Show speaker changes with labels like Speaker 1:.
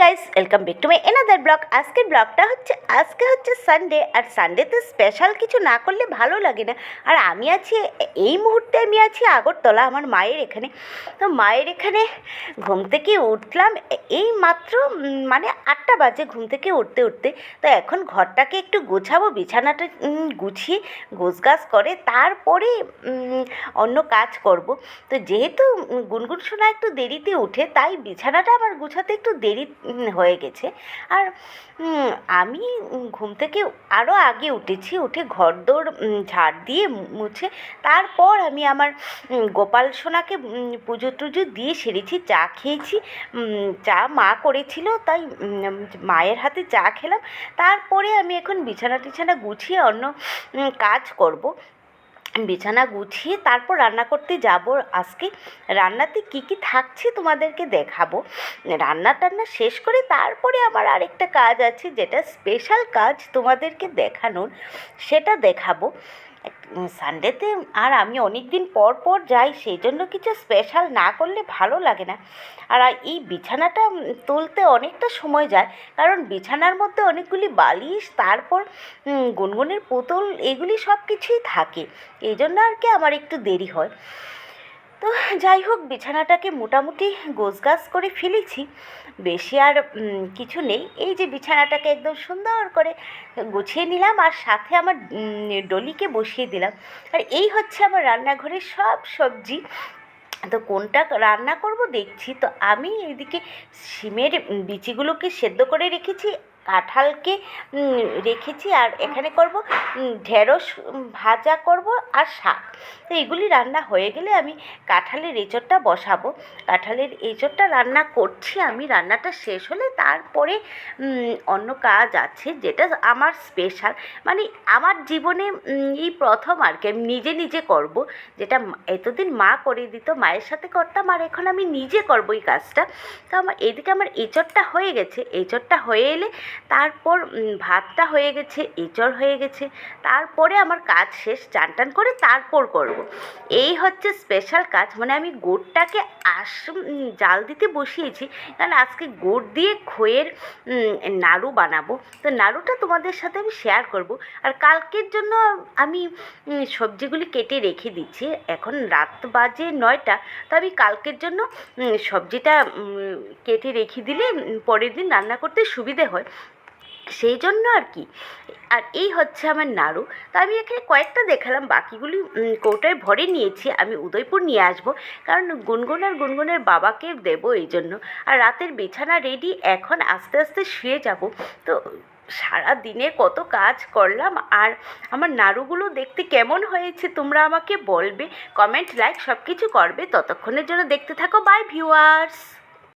Speaker 1: Guys welcome back to my another blog আজকের ব্লগটা হচ্ছে, আজকে হচ্ছে সানডে আর সানডেতে স্পেশাল কিছু না করলে ভালো লাগে না। আর আমি আছি, এই মুহূর্তে আমি আছি আগরতলা, আমার মায়ের এখানে। তো মায়ের এখানে ঘুম থেকে উঠলাম, এই মাত্র মানে আটটা বাজে ঘুম থেকে উঠতে উঠতে। তো এখন ঘরটাকে একটু গোছাবো, বিছানাটা গুছিয়ে গোছগাছ করে তারপরে অন্য কাজ করব। তো যেহেতু গুনগুন শোনা একটু দেরিতে উঠে, তাই বিছানাটা আমার গুছাতে একটু দেরি হয়ে গেছে। আর আমি ঘুম থেকে আরও আগে উঠেছি, উঠে ঘরদোর ঝাড় দিয়ে মুছে তারপর আমি আমার গোপাল সোনাকে পুজো টুজো দিয়ে সেরেছি, চা খেয়েছি। চা মা করেছিল, তাই মায়ের হাতে চা খেলাম। তারপরে আমি এখন বিছানা টিছানা গুছিয়ে অন্য কাজ করব। বিছানা গুছিয়ে তারপর রান্না করতে যাব আজকে। রান্নাতে কি কি থাকছে তোমাদেরকে দেখাবো। রান্না টান্না শেষ করে তারপরে আমার আরেকটা কাজ আছে, যেটা স্পেশাল কাজ তোমাদেরকে দেখানোর। সেটা দেখাবো। সানডেতে আর আমি অনেক দিন পর পর যাই সেই জন্য কিছু স্পেশাল না করলে ভালো লাগে না। আর এই বিছানাটা তুলতে অনেকটা সময় যায়, কারণ বিছানার মধ্যে অনেকগুলি বালিশ, তারপর গুনগুনের পুতুল, এগুলি সব কিছুই থাকে। এই জন্য আর কি আমার একটু দেরি হয়। তো যাই হোক, বিছানাটাকে মোটামুটি গোছগাছ করে ফেলেছি। বেশি আর কিছু নেই। এই যে বিছানাটাকে একদম সুন্দর করে গুছিয়ে নিলাম আর সাথে আমার ডলিকে বসিয়ে দিলাম। আর এই হচ্ছে আমার রান্নাঘরের সব সবজি। তো কোনটা রান্না করব দেখছি। তো আমি এদিকে শিমের বিচিগুলোকে সেদ্ধ করে রেখেছি। কাঁঠালকে রেখেছি আর এখানে করব ঢেঁড়স ভাজা করব আর শাক। তো এগুলি রান্না হয়ে গেলে আমি কাঁঠালের এঁচোড়টা বসাবো। কাঁঠালের এঁচোড়টা রান্না করছি আমি, রান্নাটা শেষ হলে তারপরে অন্য কাজ আছে যেটা আমার স্পেশাল মানে আমার জীবনে এই প্রথম আর কি আমি নিজে নিজে করব। যেটা এতদিন মা করে দিত, মায়ের সাথে করতাম আর এখন আমি নিজে করব এই কাজটা। তো আমার, এদিকে আমার এঁচড়টা হয়ে গেছে। এঁচড়টা হয়ে এলে তারপর ভাতটা হয়ে গেছে এঁচড় হয়ে গেছে। তারপরে আমার কাজ শেষ চান টান করে তারপর করব। এই হচ্ছে স্পেশাল কাজ মানে আমি গুড়টাকে আস জাল দিতে বসিয়েছি। কারণ আজকে গুড় দিয়ে খইয়ের উম, নাড়ু বানাবো। তো নাড়ুটা তোমাদের সাথে আমি শেয়ার করব। আর কালকের জন্য আমি সবজিগুলি কেটে রেখে দিচ্ছি। এখন রাত বাজে নয়টা তো আমি কালকের জন্য সবজিটা কেটে রেখে দিলে পরের দিন রান্না করতে সুবিধে হয়। সেই জন্য আর কি। আর এই হচ্ছে আমার নাড়ু। তো আমি এখানে কয়েকটা দেখালাম, বাকিগুলি কৌটায় ভরে নিয়েছি। আমি উদয়পুর নিয়ে আসব, কারণ গুনগুন আর গুনগুনের বাবাকে দেবো এই জন্য। আর রাতের বিছানা রেডি এখন আস্তে আস্তে শুয়ে যাব। তো সারা দিনে কত কাজ করলাম, আর আমার নাড়ুগুলো দেখতে কেমন হয়েছে তোমরা আমাকে বলবে। কমেন্ট লাইক সব কিছু করবে। ততক্ষণের জন্য দেখতে থাকো। By viewers